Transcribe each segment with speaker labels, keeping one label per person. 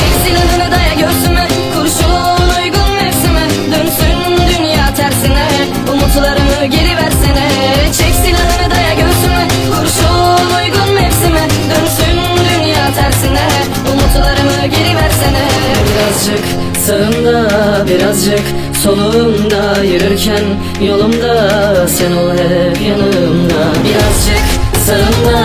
Speaker 1: Çeksin adını daya göğsüme Kurşun uygun mevsime. Dönsün dünya tersine Umutlarımı geri versene. Çeksin adını daya göğsüme Kurşun uygun mevsime. Dönsün dünya tersine Umutlarımı geri versene. Birazcık sağımda birazcık solumda Yürürken yolumda sen ol hep yanımda. Birazcık sağımda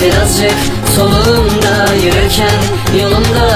Speaker 1: birazcık solumda Yürürken yolumda